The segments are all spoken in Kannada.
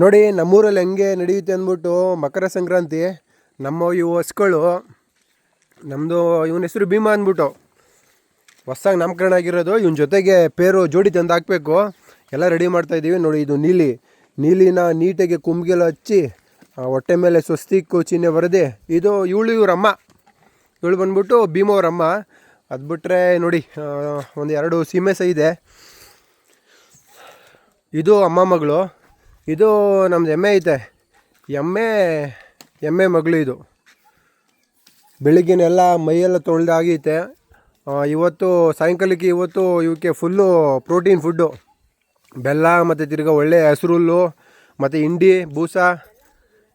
ನೋಡಿ, ನಮ್ಮೂರಲ್ಲಿ ಹೆಂಗೆ ನಡೆಯುತ್ತೆ ಅಂದ್ಬಿಟ್ಟು ಮಕರ ಸಂಕ್ರಾಂತಿ, ನಮ್ಮ ಇವು ಹಸ್ಗಳು ನಮ್ಮದು ಇವನ ಹೆಸರು ಭೀಮಾ ಅಂದ್ಬಿಟ್ಟು. ಹೊಸ್ದಾಗಿ ನಾಮಕರಣ ಆಗಿರೋದು, ಇವನ ಜೊತೆಗೆ ಪೇರು ಜೋಡಿ ತಂದು ಹಾಕಬೇಕು. ಎಲ್ಲ ರೆಡಿ ಮಾಡ್ತಾ ಇದ್ದೀವಿ. ನೋಡಿ, ಇದು ನೀಲಿ, ನೀಲಿನ ನೀಟಾಗಿ ಕುಂಬಿಗೆಲ್ಲ ಹಚ್ಚಿ ಹೊಟ್ಟೆ ಮೇಲೆ ಸ್ವಸ್ತಿಕ್ಕು ಚಿಹ್ನೆ ಬರದೆ. ಇದು ಇವಳು ಇವ್ರ ಅಮ್ಮ. ಇವಳು ಬಂದ್ಬಿಟ್ಟು ಭೀಮವ್ರಮ್ಮ ಅದು ಬಿಟ್ಟರೆ ನೋಡಿ ಒಂದು ಎರಡು ಸೀಮೆ ಸಹ ಇದೆ ಇದು ಅಮ್ಮ ಮಗಳು. ಇದು ನಮ್ದು ಎಮ್ಮೆ ಐತೆ. ಎಮ್ಮೆ ಎಮ್ಮೆ ಮಗಳು ಇದು. ಬೆಳಿಗ್ಗೆನೆಲ್ಲ ಮೈಯೆಲ್ಲ ತೊಳೆದಾಗೈತೆ ಇವತ್ತು ಸಾಯಂಕಾಲಕ್ಕೆ ಇವತ್ತು ಇವಕ್ಕೆ ಫುಲ್ಲು ಪ್ರೋಟೀನ್ ಫುಡ್ಡು ಬೆಲ್ಲ ಮತ್ತು ತಿರ್ಗಾ ಒಳ್ಳೆ ಹಸಿರುಲ್ಲು ಮತ್ತು ಹಿಂಡಿ, ಬೂಸ,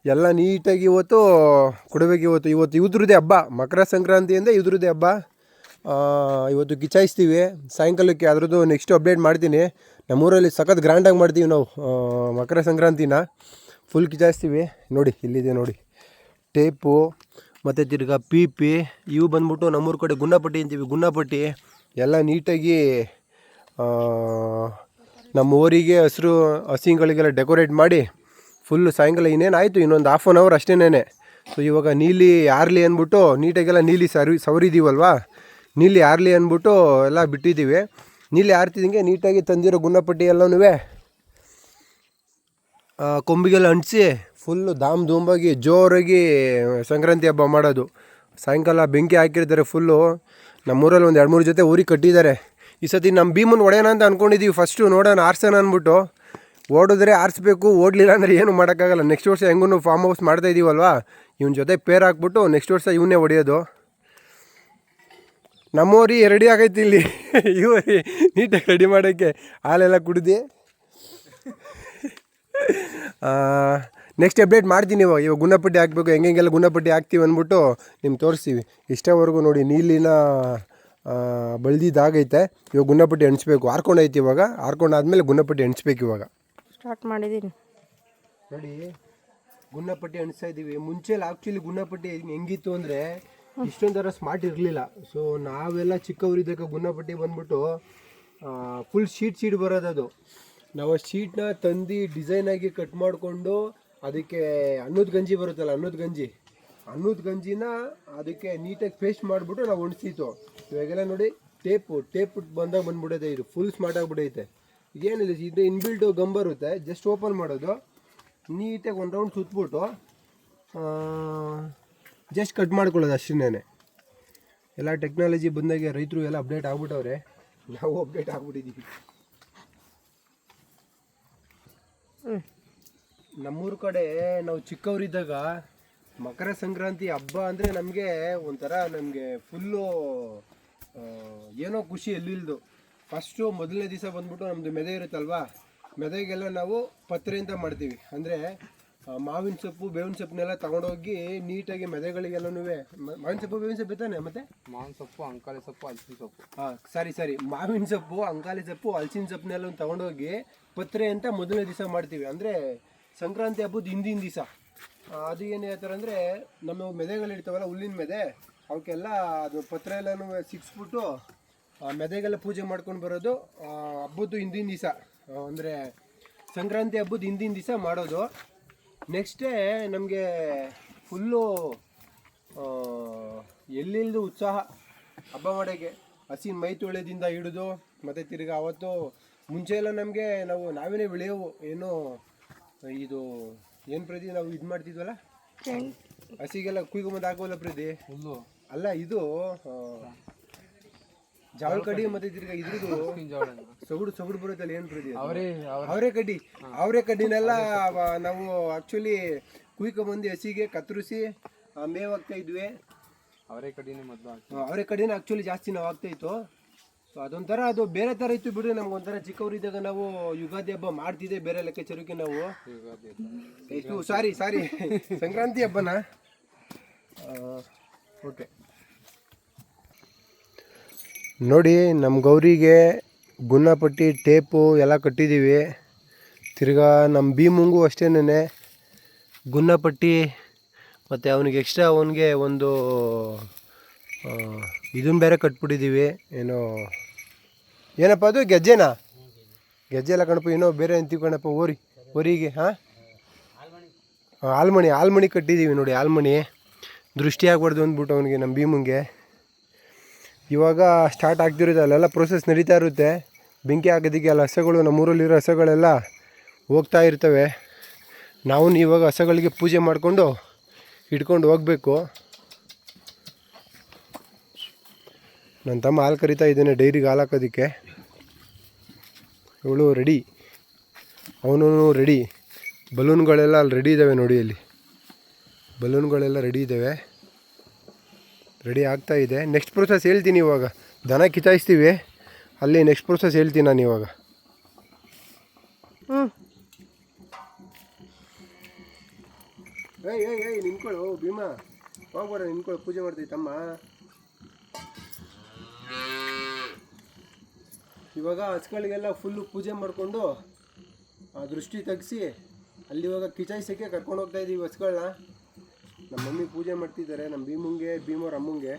ಎಲ್ಲ ನೀಟಾಗಿ ಇವತ್ತು ಕೊಡಬೇಕು ಇವತ್ತು. ಇವತ್ತು ಇವ್ರದ್ದೇ ಹಬ್ಬ. ಮಕರ ಸಂಕ್ರಾಂತಿಯಿಂದ ಇವ್ರದ್ದೇ ಹಬ್ಬ. ಇವತ್ತು ಕಿಚಾಯಿಸ್ತೀವಿ ಸಾಯಂಕಾಲಕ್ಕೆ ಅದ್ರದ್ದು ನೆಕ್ಸ್ಟ್ ಅಪ್ಡೇಟ್ ಮಾಡ್ತೀನಿ. ನಮ್ಮೂರಲ್ಲಿ ಸಖತ್ ಗ್ರ್ಯಾಂಡಾಗಿ ಮಾಡ್ತೀವಿ ನಾವು ಮಕರ ಸಂಕ್ರಾಂತಿನ. ಫುಲ್ ಕಿಚಾಯಿಸ್ತೀವಿ ನೋಡಿ, ಇಲ್ಲಿದೆ ನೋಡಿ. ಟೇಪು ಮತ್ತು ತಿರ್ಗಾ ಪಿ ಪಿ ಇವು ಬಂದ್ಬಿಟ್ಟು ನಮ್ಮೂರ ಕಡೆ ಗುಣ್ಣಪಟ್ಟಿ ಅಂತೀವಿ, ಗುಣ್ಣಪಟ್ಟಿ. ಎಲ್ಲ ನೀಟಾಗಿ ನಮ್ಮ ಊರಿಗೆ ಹಸಿರು, ಹಸಿಗಳಿಗೆಲ್ಲ ಡೆಕೋರೇಟ್ ಮಾಡಿ ಫುಲ್ಲು ಸಾಯಂಕಾಲ ಇನ್ನೇನು ಆಯಿತು, ಇನ್ನೊಂದು ಹಾಫ್ ಆನ್ ಅವರ್ ಅಷ್ಟೇನೇ ಸೊ ಇವಾಗ ನೀಲಿ ಆರ್ಲಿ ಅಂದ್ಬಿಟ್ಟು ನೀಟಾಗೆಲ್ಲ ನೀಲಿ ಸರಿ ಸವರಿದ್ದೀವಲ್ವಾ ನೀಲಿ ಆರಲಿ ಅಂದ್ಬಿಟ್ಟು ಎಲ್ಲ ಬಿಟ್ಟಿದ್ದೀವಿ. ನೀಲಿ ಆರ್ತಿದಂಗೆ ನೀಟಾಗಿ ತಂದಿರೋ ಗುಣಪಟ್ಟಿ ಎಲ್ಲನೂ ಕೊಂಬಿಗೆಲ್ಲ ಅಂಟಿಸಿ ಫುಲ್ಲು ಧಾಮ್ ಧೂಮಾಗಿ ಜೋರಾಗಿ ಸಂಕ್ರಾಂತಿ ಹಬ್ಬ ಮಾಡೋದು. ಸಾಯಂಕಾಲ ಬೆಂಕಿ ಹಾಕಿರ್ತಾರೆ ಫುಲ್ಲು ನಮ್ಮೂರಲ್ಲಿ ಒಂದು ಎರಡು ಮೂರು ಜೊತೆ ಊರಿಗೆ ಕಟ್ಟಿದ್ದಾರೆ. ಈ ಸತಿ ನಮ್ಮ ಭೀಮನ್ ಒಡೆಯೋಣ ಅಂತ ಅಂದ್ಕೊಂಡಿದ್ದೀವಿ ಫಸ್ಟು ನೋಡೋಣ, ಆರ್ಸೋಣ ಅಂದ್ಬಿಟ್ಟು. ಓಡಿದ್ರೆ ಆರಿಸ್ಬೇಕು, ಓಡಲಿಲ್ಲ ಅಂದರೆ ಏನು ಮಾಡೋಕ್ಕಾಗಲ್ಲ. ನೆಕ್ಸ್ಟ್ ವರ್ಷ ಹೆಂಗೂ ಫಾರ್ಮ್ ಹೌಸ್ ಮಾಡ್ತಾ ಇದ್ದೀವಲ್ವಾ ಇವನ ಜೊತೆ ಪೇರ್ ಹಾಕ್ಬಿಟ್ಟು ನೆಕ್ಸ್ಟ್ ವರ್ಷ ಇವನ್ನೇ ಹೊಡೆಯೋದು ನಮ್ಮೋರಿ ರೆಡಿ ಆಗೈತಿ ಇಲ್ಲಿ. ಇವರಿ ನೀಟಾಗಿ ರೆಡಿ ಮಾಡೋಕ್ಕೆ ಹಾಲೆಲ್ಲ ಕುಡಿದೆ. ನೆಕ್ಸ್ಟ್ ಅಪ್ಡೇಟ್ ಮಾಡ್ತೀನಿ ಇವಾಗ. ಇವಾಗ ಗುಣಪಟ್ಟಿ ಹಾಕಬೇಕು. ಹೆಂಗೆಲ್ಲ ಗುಣಪಟ್ಟಿ ಹಾಕ್ತೀವಿ ಅಂದ್ಬಿಟ್ಟು ನಿಮ್ಗೆ ತೋರಿಸ್ತೀವಿ. ಇಷ್ಟವರೆಗೂ ನೋಡಿ ನೀಲಿನ ಬಳ್ದಿದ್ದಾಗೈತೆ. ಇವಾಗ ಗುಣಪಟ್ಟಿ ಎಣಿಸ್ಬೇಕು. ಹಾರ್ಕೊಂಡೈತಿ ಇವಾಗ. ಹಾರ್ಕೊಂಡಾದ್ಮೇಲೆ ಗುಣಪಟ್ಟಿ ಎಣಿಸ್ಬೇಕು ಇವಾಗ. ಸ್ಟಾರ್ಟ್ ಮಾಡಿದ್ದೀನಿ ನೋಡಿ ಗುಣಪಟ್ಟಿ ಅಣಿಸ್ತಾ ಇದ್ದೀವಿ ಮುಂಚೆಲ್ಲ ಆ್ಯಕ್ಚುಲಿ ಗುಣಪಟ್ಟಿ ಹೆಂಗಿತ್ತು ಅಂದರೆ ಇಷ್ಟೊಂಥರ ಸ್ಮಾರ್ಟ್ ಇರಲಿಲ್ಲ. ಸೊ ನಾವೆಲ್ಲ ಚಿಕ್ಕವರಿದ್ದಾಗ ಗುಣಪಟ್ಟಿ ಬಂದ್ಬಿಟ್ಟು ಫುಲ್ ಶೀಟ್ ಶೀಟ್ ಬರೋದದು ನಾವು ಶೀಟ್ನ ತಂದು ಡಿಸೈನಾಗಿ ಕಟ್ ಮಾಡಿಕೊಂಡು ಅದಕ್ಕೆ ಅನ್ನದ ಗಂಜಿ ಬರುತ್ತಲ್ಲ, ಅನ್ನದ ಗಂಜಿ. ಅನ್ನದ ಗಂಜಿನ ಅದಕ್ಕೆ ನೀಟಾಗಿ ಪೇಸ್ಟ್ ಮಾಡಿಬಿಟ್ಟು ನಾವು ಒಣಸಿತ್ತು ಇವಾಗೆಲ್ಲ ನೋಡಿ ಟೇಪು ಟೇಪ್ ಬಂದಾಗ ಬಂದ್ಬಿಡೈತೆ ಇದು. ಫುಲ್ ಸ್ಮಾರ್ಟ್ ಆಗಿಬಿಡೈತೆ. ಏನಿಲ್ಲ, ಇದು ಇನ್ಬಿಲ್ಟು ಗಮ್ ಬರುತ್ತೆ. ಜಸ್ಟ್ ಓಪನ್ ಮಾಡೋದು. ನೀಟಾಗಿ ಒಂದು ರೌಂಡ್ ಸುತ್ತಬಿಟ್ಟು ಜಸ್ಟ್ ಕಟ್ ಮಾಡ್ಕೊಳ್ಳೋದು ಅಷ್ಟೇನೆ ಎಲ್ಲ ಟೆಕ್ನಾಲಜಿ ಬಂದಾಗೆ ರೈತರು ಎಲ್ಲ ಅಪ್ಡೇಟ್ ಆಗ್ಬಿಟ್ಟವ್ರೆ. ನಾವು ಅಪ್ಡೇಟ್ ಆಗ್ಬಿಟ್ಟಿದ್ದೀವಿ ನಮ್ಮೂರ ಕಡೆ ನಾವು ಚಿಕ್ಕವರಿದ್ದಾಗ ಮಕರ ಸಂಕ್ರಾಂತಿ ಹಬ್ಬ ಅಂದರೆ ನಮಗೆ ಒಂಥರ ನಮಗೆ ಫುಲ್ಲು ಏನೋ ಖುಷಿ ಎಲ್ಲಿಲ್ದು. ಫಸ್ಟು ಮೊದಲನೇ ದಿವಸ ಬಂದ್ಬಿಟ್ಟು ನಮ್ಮದು ಮೆದೆ ಇರುತ್ತಲ್ವಾ? ಮೆದೆಗೆಲ್ಲ ನಾವು ಪತ್ರೆಯಿಂದ ಮಾಡ್ತೀವಿ. ಅಂದರೆ ಮಾವಿನ ಸೊಪ್ಪು ಬೇವಿನ ಸೊಪ್ಪನ್ನೆಲ್ಲ ತಗೊಂಡೋಗಿ ನೀಟಾಗಿ ಮೆದೆಗಳಿಗೆಲ್ಲನೂ ಮಾವಿನ ಸೊಪ್ಪು ಬೇವಿನ ಸೊಪ್ಪು ಇತ್ತಾನೆ ಮತ್ತೆ? ಮಾವಿನ ಸೊಪ್ಪು ಅಂಕಾಲಿ ಸೊಪ್ಪು ಹಲಸಿನ ಸೊಪ್ಪು. ಹಾಂ ಸರಿ ಸರಿ. ಮಾವಿನ ಸೊಪ್ಪು ಅಂಕಾಲಿ ಸೊಪ್ಪು ಹಲಸಿನ ಸೊಪ್ಪನ್ನೆಲ್ಲ ತಗೊಂಡೋಗಿ ಪತ್ರೆ ಅಂತ ಮೊದಲನೇ ದಿವಸ ಮಾಡ್ತೀವಿ. ಅಂದರೆ ಸಂಕ್ರಾಂತಿ ಹಬ್ಬದ ಹಿಂದಿನ ದಿವಸ. ಅದು ಏನು ಹೇಳ್ತಾರೆ ಅಂದರೆ ನಮ್ಮ ಮೆದೆಗಳಿರ್ತಾವಲ್ಲ ಹುಲ್ಲಿನ ಮೆದೆ ಅವಕ್ಕೆಲ್ಲ ಅದು ಪತ್ರೆ ಎಲ್ಲನೂ ಸಿಕ್ಸ್ಬಿಟ್ಟು ಮೆದೆಗೆಲ್ಲ ಪೂಜೆ ಮಾಡ್ಕೊಂಡು ಬರೋದು ಹಬ್ಬದ್ದು ಹಿಂದಿನ ದಿವಸ. ಅಂದರೆ ಸಂಕ್ರಾಂತಿ ಹಬ್ಬದ ಹಿಂದಿನ ದಿವಸ ಮಾಡೋದು. ನೆಕ್ಸ್ಟೇ ನಮಗೆ ಫುಲ್ಲು ಎಲ್ಲಿಲ್ದು ಉತ್ಸಾಹ. ಹಬ್ಬ ಮಾಡೋಕ್ಕೆ ಹಸಿನ ಮೈ ತೊಳೆದಿಂದ ಹಿಡಿದು ಮತ್ತು ತಿರ್ಗಿ ಅವತ್ತು ಮುಂಚೆ ಎಲ್ಲ ನಮಗೆ ನಾವು ನಾವೇನೇ ಬೆಳೆಯೋವು ಏನು ಇದು ಏನು ಪ್ರತಿ ನಾವು ಇದು ಮಾಡ್ತಿದ್ವಲ್ಲ? ಹಸಿಗೆಲ್ಲ ಕುಯ್ಕೊಂಬಂದು ಹಾಕೋಲ್ಲ ಪ್ರತಿ ಅಲ್ಲ ಇದು ಆ, ಜಾವಳ ಕಡಿ ಮತ್ತೆ ತಿರ್ಗಾ ಇದ್ರದ್ದು ಸೊಗಡು ಸೊಗಡು ಬರುತ್ತಲ್ಲ ಏನು ಅದು? ಅವರೇ ಅವರೇ. ಕಡ್ಡಿ. ಅವರೇ ಕಡ್ಡಿನೆಲ್ಲ ನಾವು ಆಕ್ಚುಲಿ ಕುಯ್ಕೊಂಬಂದು ಹಸಿಗೆ ಕತ್ತರಿಸಿ ಮೇವ್ ಹಾಕ್ತಾ ಇದ್ವಿ. ಅವರೇ ಕಡ್ಡಿನೇ ಮೊದಲು ಅವರೇ ಕಡೆನೇ ಆಕ್ಚುಲಿ ಜಾಸ್ತಿ ನಾವು ಆಗ್ತಾ ಇತ್ತು. ಸೊ ಅದೊಂಥರ ಅದು ಬೇರೆ ಥರ ಇತ್ತು ಬಿಡಿ ನಮ್ಗೆ ಒಂಥರ ಚಿಕ್ಕವರಿದ್ದಾಗ ನಾವು ಯುಗಾದಿ ಹಬ್ಬ ಮಾಡ್ತಿದ್ದೆ ಬೇರೆ ಲೆಕ್ಕಾಚಾರಕ್ಕೆ ನಾವು. ಎಷ್ಟು ಸಾರಿ ಸಾರಿ ಸಂಕ್ರಾಂತಿ ಹಬ್ಬನ? ಓಕೆ ನೋಡಿ ನಮ್ಮ ಗೌರಿಗೆ ಗುನ್ನಪಟ್ಟಿ ಟೇಪು ಎಲ್ಲ ಕಟ್ಟಿದ್ದೀವಿ ತಿರ್ಗಾ ನಮ್ಮ ಭೀಮಂಗೂ ಅಷ್ಟೇನೇ ಗುನ್ನಪಟ್ಟಿ ಮತ್ತು ಅವನಿಗೆ ಎಕ್ಸ್ಟ್ರಾ ಅವನಿಗೆ ಒಂದು ಇದನ್ನು ಬೇರೆ ಕಟ್ಬಿಟ್ಟಿದ್ದೀವಿ ಏನೋ, ಏನಪ್ಪ ಅದು? ಗೆಜ್ಜೆನಾ? ಗೆಜ್ಜೆ ಎಲ್ಲ ಕಣಪ್ಪ, ಏನೋ ಬೇರೆ ಅಂತೀವಿ ಕಣಪ್ಪ, ಓರಿ, ಓರಿಗೆ, ಹಾಂ? ಆಲ್ಮಣಿ ಆಲ್ಮಣಿ ಕಟ್ಟಿದ್ದೀವಿ ನೋಡಿ, ಆಲ್ಮಣಿ. ದೃಷ್ಟಿ ಆಗ್ಬಾರ್ದು ಅಂದ್ಬಿಟ್ಟು ಅವನಿಗೆ ನಮ್ಮ ಭೀಮಂಗೆ. ಇವಾಗ ಸ್ಟಾರ್ಟ್ ಆಗ್ತಿರುತ್ತೆ ಅಲ್ಲೆಲ್ಲ ಪ್ರೊಸೆಸ್ ನಡೀತಾ ಇರುತ್ತೆ. ಬೆಂಕಿ ಹಾಕೋದಕ್ಕೆ ಅಲ್ಲಿ ಹಸಗಳು ನಮ್ಮೂರಲ್ಲಿರೋ ಹಸಗಳೆಲ್ಲ ಹೋಗ್ತಾ ಇರ್ತವೆ. ನಾವು ಇವಾಗ ಹಸಗಳಿಗೆ ಪೂಜೆ ಮಾಡಿಕೊಂಡು ಇಟ್ಕೊಂಡು ಹೋಗಬೇಕು. ನನ್ನ ತಮ್ಮ ಹಾಲು ಕರಿತಾ ಇದ್ದೇನೆ ಡೈರಿಗೆ ಹಾಲು ಹಾಕೋದಕ್ಕೆ. ಇವಳು ರೆಡಿ ಅವನು ರೆಡಿ ಬಲೂನ್ಗಳೆಲ್ಲ ಅಲ್ಲಿ ರೆಡಿ ಇದ್ದಾವೆ ನೋಡಿ ಅಲ್ಲಿ. ಬಲೂನ್ಗಳೆಲ್ಲ ರೆಡಿ ಇದ್ದಾವೆ. ರೆಡಿ ಆಗ್ತಾ ಇದೆ. ನೆಕ್ಸ್ಟ್ ಪ್ರೊಸೆಸ್ ಹೇಳ್ತೀನಿ ಇವಾಗ. ದನ ಕಿಚಾಯಿಸ್ತೀವಿ ಅಲ್ಲಿ ನೆಕ್ಸ್ಟ್ ಪ್ರೊಸೆಸ್ ಹೇಳ್ತೀನಿ ನಾನು ಇವಾಗ. ಹ್ಞೂ ಏಯ್ ಏಯ್ ಏಯ್ ನಿಂತ್ಕೊಳ್ಳು. ಭೀಮಾ ಹೋಗ್ಬೇಡ ನಿಂತ್ಕೊಳ್ಳು. ಪೂಜೆ ಮಾಡ್ತೀವಿ ತಮ್ಮ. ಇವಾಗ ಹಸ್ಗಳಿಗೆಲ್ಲ ಫುಲ್ಲು ಪೂಜೆ ಮಾಡಿಕೊಂಡು ಆ ದೃಷ್ಟಿ ತೆಗೆಸಿ ಅಲ್ಲಿ ಇವಾಗ ಕಿಚಾಯಿಸೋಕ್ಕೆ ಕರ್ಕೊಂಡು ಹೋಗ್ತಾ ಇದ್ದೀವಿ ಹಸ್ಗಳನ್ನ ನಮ್ಮ ಮಮ್ಮಿ ಪೂಜೆ ಮಾಡ್ತಿದ್ದಾರೆ ನಮ್ಮ ಭೀಮಂಗೆ, ಭೀಮವ್ರ ಅಮ್ಮಂಗೆ.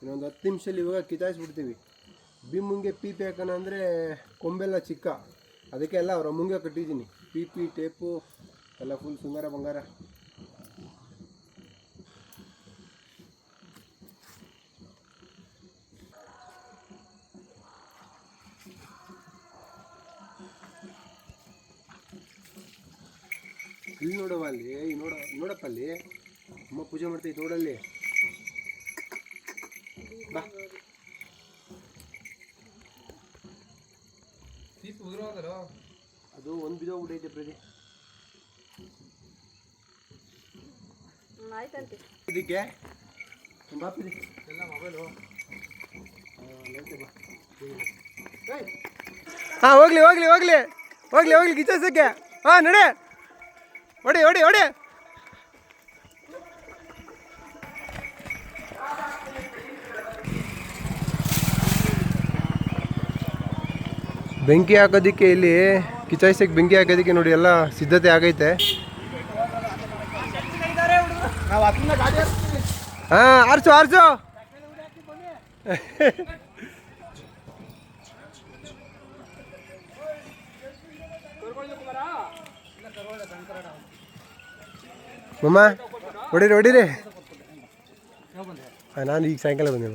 ಇನ್ನೊಂದು ಹತ್ತು ನಿಮಿಷದಲ್ಲಿ ಇವಾಗ ಕಿತಾಯಿಸ್ಬಿಡ್ತೀವಿ. ಭೀಮಂಗೆ ಪೀಪಿ ಹಾಕೋಣ ಅಂದರೆ ಕೊಂಬೆಲ್ಲ ಚಿಕ್ಕ. ಅದಕ್ಕೆ ಎಲ್ಲ ಅವ್ರ ಅಮ್ಮಂಗೆ ಕಟ್ಟಿದ್ದೀನಿ. ಪೀಪಿ ಟೇಪು, ಎಲ್ಲ ಫುಲ್ ಸುಂಗಾರ ಬಂಗಾರ. ಇಲ್ಲಿ ನೋಡವ ಅಲ್ಲಿ ನೋಡ ನೋಡಪ್ಪ ಅಲ್ಲಿ. ಅಮ್ಮ ಪೂಜೆ ಮಾಡ್ತೈತೆ ನೋಡಲ್ಲಿ ಬಾ. ಅದು ಒಂದು ಬಿದ್ದೋಗ್ಬಿಟ್ಟೈತೆ ಪ್ರತಿ ಆಯ್ತಂತೆ ಇದಕ್ಕೆ? ಬಾಪಿದೆ ಎಲ್ಲ ಮೊಬೈಲು ಹಾಂ ಹೋಗ್ಲಿ ಹೋಗ್ಲಿ ಹೋಗ್ಲಿ. ಹೋಗ್ಲಿ ಹೋಗ್ಲಿ ಕಿಚ್ಚಕ್ಕೆ ಹಾಂ ನಡೆ. ಹೊಡಿ ಹೊಡಿ ಹೊಡಿ. ಬೆಂಕಿ ಹಾಕೋದಕ್ಕೆ ಇಲ್ಲಿ ಕಿಚಾಯಿಸಕ್ಕೆ ಬೆಂಕಿ ಹಾಕೋದಕ್ಕೆ ನೋಡಿ ಎಲ್ಲ ಸಿದ್ಧತೆ ಆಗೈತೆ. ಹಾಂ ಆರ್ಸು ಆರ್ಸು. ಮಮ್ಮ ಹೊಡೀರಿ ಹೊಡೀರಿ. ನಾನು ಈಗ ಸಾಯಂಕಾಲ ಬಂದೆ